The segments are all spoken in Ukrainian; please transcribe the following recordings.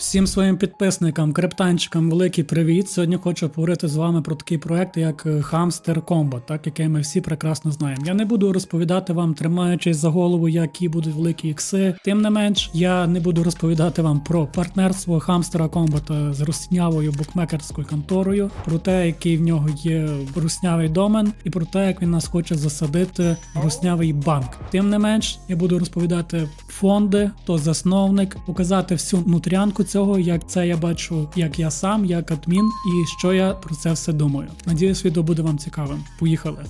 Всім своїм підписникам, криптанчикам, великий привіт. Сьогодні хочу поговорити з вами про такий проект, як е, Hamster Combat, так який ми всі прекрасно знаємо. Я не буду розповідати вам, тримаючись за голову, які будуть великі ікси. Тим не менш, я не буду розповідати вам про партнерство Hamster Combat з руснявою букмекерською конторою, про те, який в нього є руснявий домен, і про те, як він нас хоче засадити в руснявий банк. Тим не менш, я буду розповідати фонди, хто засновник, показати всю внутрянку цього, як це я бачу, як я сам, як адмін, і що я про це все думаю. Надіюсь, відео буде вам цікавим. Поїхали.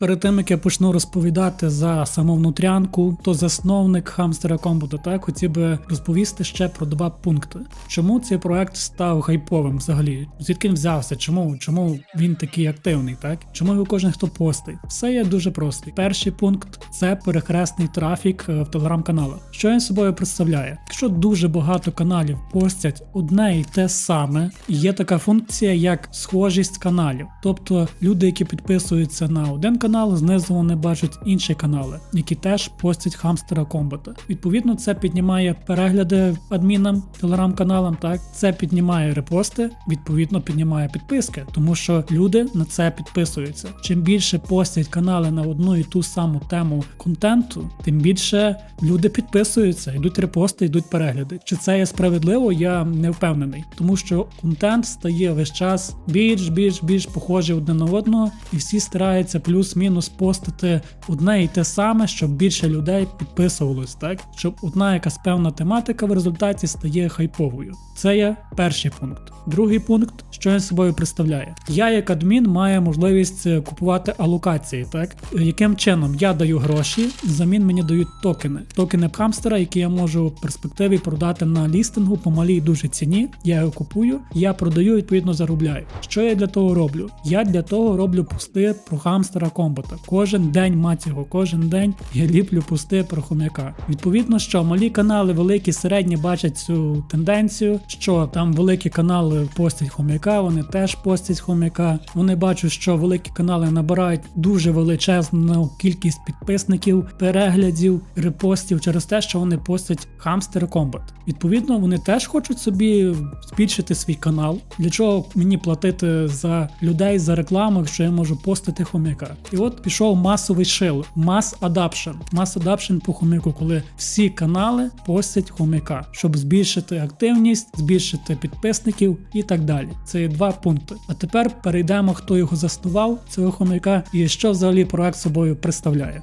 Перед тим як я почну розповідати за саму внутрянку, то засновник хамстера так хотів би розповісти ще про два пункти. Чому цей проект став хайповим взагалі? Звідки він взявся? Чому? Чому він такий активний? Так чому його кожен хто постить? Все є дуже просто. Перший пункт це перехресний трафік е, в телеграм-каналах. Що він собою представляє? Якщо дуже багато каналів постять одне і те саме, є така функція, як схожість каналів. Тобто люди, які підписуються на один канал, знизу вони бачать інші канали, які теж постять хамстера комбата. Відповідно, це піднімає перегляди адмінам, телеграм-каналам. Так це піднімає репости, відповідно піднімає підписки, тому що люди на це підписуються. Чим більше постять канали на одну і ту саму тему контенту, тим більше люди підписуються, йдуть репости, йдуть перегляди. Чи це є справедливо? Я не впевнений, тому що контент стає весь час більш більш більш похожий один на одного, і всі стараються плюс-мінус постити одне і те саме, щоб більше людей підписувалось, так щоб одна якась певна тематика в результаті стає хайповою. Це є перший пункт. Другий пункт, що він собою представляє. Я, як адмін, маю можливість е, купувати алокації. Так яким чином я даю гроші, взамін мені дають токени. Токени хамстера, які я можу в перспективі продати на лістингу по малій дуже ціні. Я його купую, я продаю, відповідно заробляю. Що я для того роблю? Я для того роблю пости про хамстера комбата. Кожен день мать його, кожен день я ліплю пости про хом'яка. Відповідно, що малі канали, великі, середні бачать цю тенденцію, що там великі канали постять хом'яка, вони теж постять хом'яка. Вони бачать, що великі канали набирають дуже величезну кількість підписників, переглядів, репостів через те, що вони постять хамстер комбат. Відповідно, вони теж хочуть собі збільшити свій канал. Для чого мені платити за людей за рекламу, якщо я можу постити хом'яка? І от пішов масовий шил, мас адапшн. Мас адапшн по хом'яку, коли всі канали постять хом'яка, щоб збільшити активність, збільшити підписників і так далі. Це є два пункти. А тепер перейдемо, хто його заснував, цього хом'яка, і що взагалі проект собою представляє.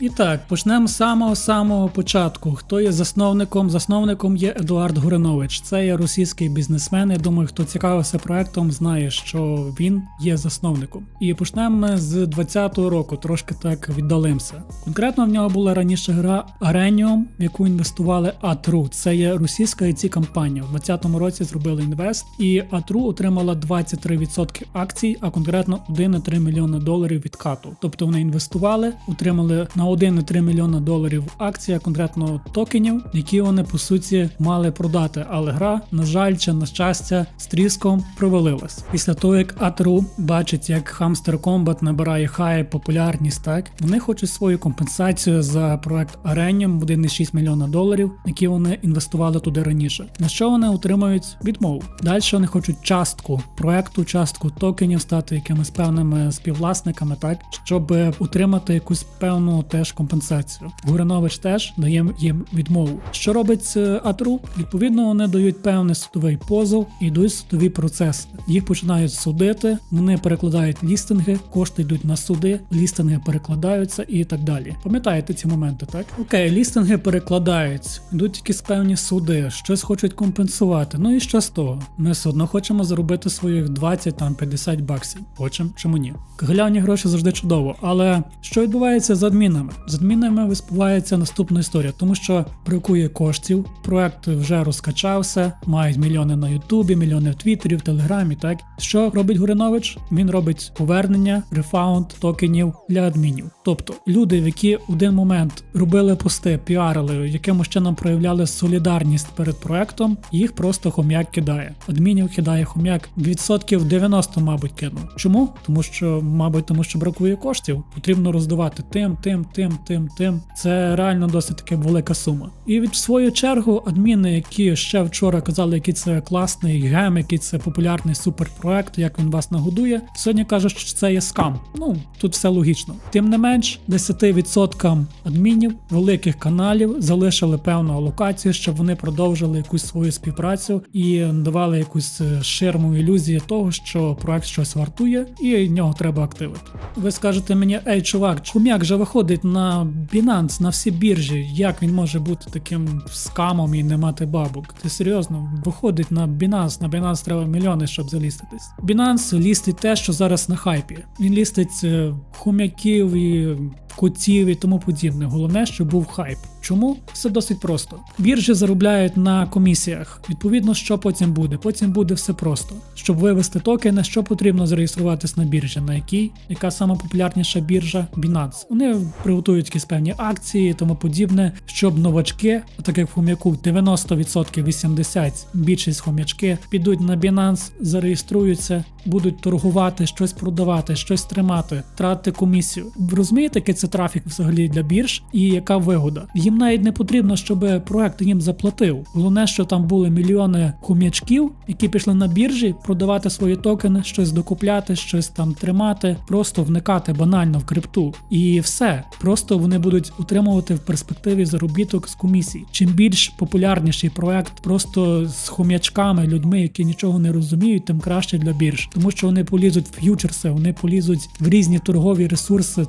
І так, почнемо з самого самого початку. Хто є засновником? Засновником є Едуард Гуринович. Це є російський бізнесмен. Я думаю, хто цікавився проектом, знає, що він є засновником. І почнемо з 20-го року, трошки так віддалимося. Конкретно в нього була раніше гра Arenium, в яку інвестували Атру. Це є російська it компанія. У 20-му році зробили інвест, і Атру отримала 23% акцій, а конкретно 1,3 мільйона доларів від кату. Тобто вони інвестували, отримали на 1,3 мільйона доларів акція, конкретно токенів, які вони по суті мали продати. Але гра, на жаль, чи на щастя, з тріском провалилась. Після того, як Атру бачить, як Hamster Combat набирає хай популярність, так вони хочуть свою компенсацію за проект Arenium в 1,6 мільйона доларів, які вони інвестували туди раніше. На що вони отримають відмову? Далі вони хочуть частку проекту, частку токенів стати якимись певними співвласниками, так щоб отримати якусь певну теж компенсацію. Гуринович теж дає їм відмову. Що робить е, Атру? Відповідно, вони дають певний судовий позов і йдуть судові процеси. Їх починають судити, вони перекладають лістинги, кошти йдуть на суди, лістинги перекладаються і так далі. Пам'ятаєте ці моменти, так? Окей, лістинги перекладаються, йдуть якісь певні суди, щось хочуть компенсувати. Ну і що з того? Ми все одно хочемо заробити своїх 20 там 50 баксів. Хочемо, чому ні? Каглявні гроші завжди чудово, але що відбувається з адмінами? З адмінами виспівається наступна історія, тому що бракує коштів, проект вже розкачався, мають мільйони на Ютубі, мільйони в Твіттері, в Телеграмі. Так що робить Гуринович? Він робить повернення, рефаунд токенів для адмінів. Тобто люди, які в один момент робили пости, піарили, якимось чином проявляли солідарність перед проектом, їх просто хом'як кидає. Адмінів кидає хом'як відсотків 90, мабуть, кинув. Чому? Тому що, мабуть, тому що бракує коштів. Потрібно роздавати тим, тим, тим. тим, тим. Це реально досить таки велика сума. І від в свою чергу, адміни, які ще вчора казали, який це класний гем, який це популярний суперпроект, як він вас нагодує, сьогодні кажуть, що це є скам. Ну тут все логічно. Тим не менш, 10% адмінів великих каналів залишили певну алокацію, щоб вони продовжили якусь свою співпрацю і давали якусь е, ширму ілюзії того, що проект щось вартує, і нього треба активити. Ви скажете мені, ей, чувак, чум'як же виходить на Binance, на всі біржі. Як він може бути таким скамом і не мати бабок? Ти серйозно? Виходить на Binance, на Binance треба мільйони, щоб заліститись. Binance лістить те, що зараз на хайпі. Він лістить е, хом'яків і котів і тому подібне. Головне, щоб був хайп. Чому? Все досить просто. Біржі заробляють на комісіях. Відповідно, що потім буде? Потім буде все просто. Щоб вивести токени, що потрібно зареєструватись на біржі, на якій, яка сама популярніша біржа Binance. Вони приготують якісь певні акції і тому подібне, щоб новачки, так як хом'яку 90% 80% більшість хом'ячки, підуть на Binance, зареєструються, будуть торгувати, щось продавати, щось тримати, тратити комісію. Ви розумієте, який це трафік взагалі для бірж і яка вигода? Їм навіть не потрібно, щоб проект їм заплатив. Головне, що там були мільйони хом'ячків, які пішли на біржі продавати свої токени, щось докупляти, щось там тримати, просто вникати банально в крипту. І все. Просто вони будуть утримувати в перспективі заробіток з комісій. Чим більш популярніший проект, просто з хом'ячками, людьми, які нічого не розуміють, тим краще для бірж, тому що вони полізуть в ф'ючерси, вони полізуть в різні торгові ресурси,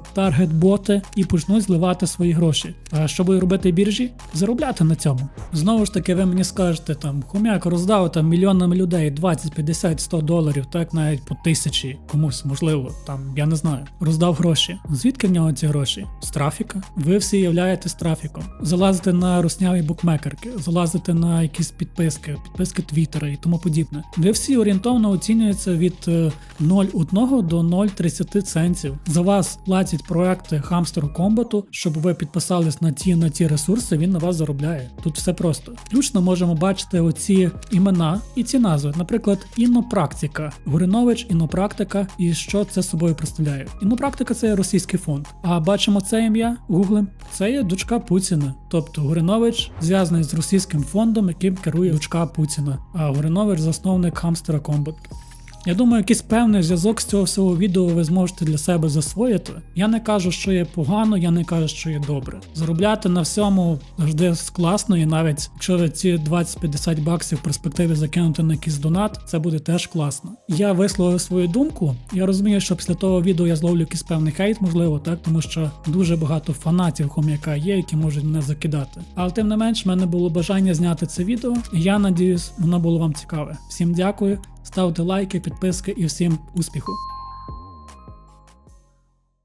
таргет-боти і почнуть зливати свої гроші. А що буде робити біржі? Заробляти на цьому. Знову ж таки, ви мені скажете, там хом'як роздав там мільйонам людей 20, 50, 100 доларів, так навіть по тисячі, комусь можливо, там я не знаю, роздав гроші. Звідки в нього ці гроші? З трафіка. Ви всі являєтесь трафіком. Залазите на русняві букмекерки, залазите на якісь підписки, підписки Твіттера і тому подібне. Ви всі орієнтовно оцінюються від е, 0,1 до 0,30 центів. За вас платять проекти Hamster Combat, щоб ви підписались на ті на ті ресурси, він на вас заробляє. Тут все просто. Включно можемо бачити оці імена і ці назви. Наприклад, інопрактика, Гуринович, інопрактика, і що це собою представляє. Інопрактика це російський фонд. А бачимо це ім'я гуглем. Це є дочка Путіна. Тобто Гуринович зв'язаний з російським фондом, яким керує дочка Путіна. А Гуринович засновник Hamster Combat. Я думаю, якийсь певний зв'язок з цього всього відео ви зможете для себе засвоїти. Я не кажу, що є погано, я не кажу, що є добре. Заробляти на всьому завжди класно, і навіть якщо ви ці 20-50 баксів в перспективі закинути на якийсь донат, це буде теж класно. Я висловив свою думку. Я розумію, що після того відео я зловлю якийсь певний хейт, можливо, так, тому що дуже багато фанатів хом'яка є, які можуть мене закидати. Але тим не менш, в мене було бажання зняти це відео. і Я надіюсь, воно було вам цікаве. Всім дякую. Ставте лайки, підписки і всім успіху!